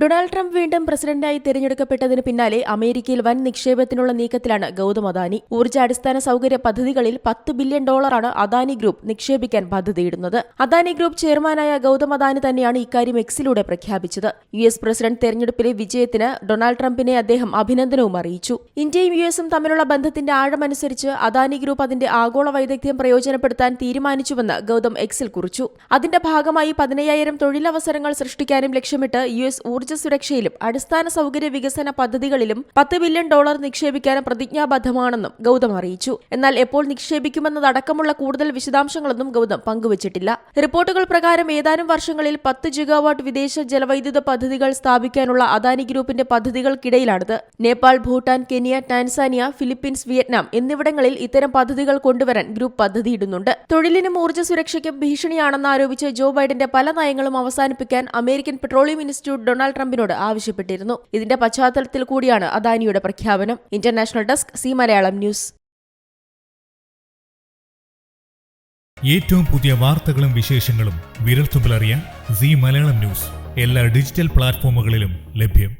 Donald Trump വീണ്ടും പ്രസിഡന്റായി തിരഞ്ഞെടുക്കപ്പെട്ടതിന് പിന്നാലെ അമേരിക്കയിൽ വൻ നിക്ഷേപത്തിനുള്ള നീക്കത്തിലാണ് ഗൗതം അദാനി. ഊർജ അടിസ്ഥാന സൗകര്യ പദ്ധതികളിൽ പത്ത് ബില്യൺ ഡോളറാണ് അദാനി ഗ്രൂപ്പ് നിക്ഷേപിക്കാൻ പദ്ധതിയിടുന്നത് അദാനി ഗ്രൂപ്പ് ചെയർമാനായ ഗൗതം അദാനി തന്നെയാണ് ഇക്കാര്യം എക്സിലൂടെ പ്രഖ്യാപിച്ചത്. യു എസ് പ്രസിഡന്റ് തെരഞ്ഞെടുപ്പിലെ വിജയത്തിന് ഡൊണാൾഡ് ട്രംപിനെ അദ്ദേഹം അഭിനന്ദനവും അറിയിച്ചു. ഇന്ത്യയും യു എസും തമ്മിലുള്ള ബന്ധത്തിന്റെ ആഴമനുസരിച്ച് അദാനി ഗ്രൂപ്പ് അതിന്റെ ആഗോള വൈദഗ്ധ്യം പ്രയോജനപ്പെടുത്താൻ തീരുമാനിച്ചുവെന്ന് ഗൗതം എക്സിൽ കുറിച്ചു. അതിന്റെ ഭാഗമായി പതിനയ്യായിരം തൊഴിലവസരങ്ങൾ സൃഷ്ടിക്കാനും ലക്ഷ്യമിട്ട് യു എസ് ഊർജ സുരക്ഷയിലും അടിസ്ഥാന സൗകര്യ വികസന പദ്ധതികളിലും പത്ത് ബില്യൺ ഡോളർ നിക്ഷേപിക്കാൻ പ്രതിജ്ഞാബദ്ധമാണെന്നും ഗൗതം അറിയിച്ചു. എന്നാൽ എപ്പോൾ നിക്ഷേപിക്കുമെന്നതടക്കമുള്ള കൂടുതൽ വിശദാംശങ്ങളൊന്നും ഗൗതം പങ്കുവച്ചിട്ടില്ല. റിപ്പോർട്ടുകൾ പ്രകാരം ഏതാനും വർഷങ്ങളിൽ പത്ത് ജിഗാവാട്ട് വിദേശ ജലവൈദ്യുത പദ്ധതികൾ സ്ഥാപിക്കാനുള്ള അദാനി ഗ്രൂപ്പിന്റെ പദ്ധതികൾക്കിടയിലാണിത്. Nepal Bhutan Kenya Tanzania Philippines Vietnam എന്നിവിടങ്ങളിൽ ഇത്തരം പദ്ധതികൾ കൊണ്ടുവരാൻ ഗ്രൂപ്പ് പദ്ധതിയിടുന്നുണ്ട്. തൊഴിലിനും ഊർജ സുരക്ഷയ്ക്കും ഭീഷണിയാണെന്ന് ആരോപിച്ച് ജോ ബൈഡന്റെ പല നയങ്ങളും അവസാനിപ്പിക്കാൻ അമേരിക്കൻ പെട്രോളിയം ഇൻസ്റ്റിറ്റ്യൂട്ട് ഡൊണാൾഡ് ട്രംപിനോട് ആവശ്യപ്പെട്ടിരുന്നു. ഇതിന്റെ പശ്ചാത്തലത്തിൽ കൂടിയാണ് അദാനിയുടെ പ്രഖ്യാപനം. International desk C Malayalam news. ഏറ്റവും പുതിയ വാർത്തകളും വിശേഷങ്ങളും വിരൽത്തുമ്പിലറിയാൻ സി മലയാളം ന്യൂസ്. എല്ലാ ഡിജിറ്റൽ പ്ലാറ്റ്ഫോമുകളിലും ലഭ്യം.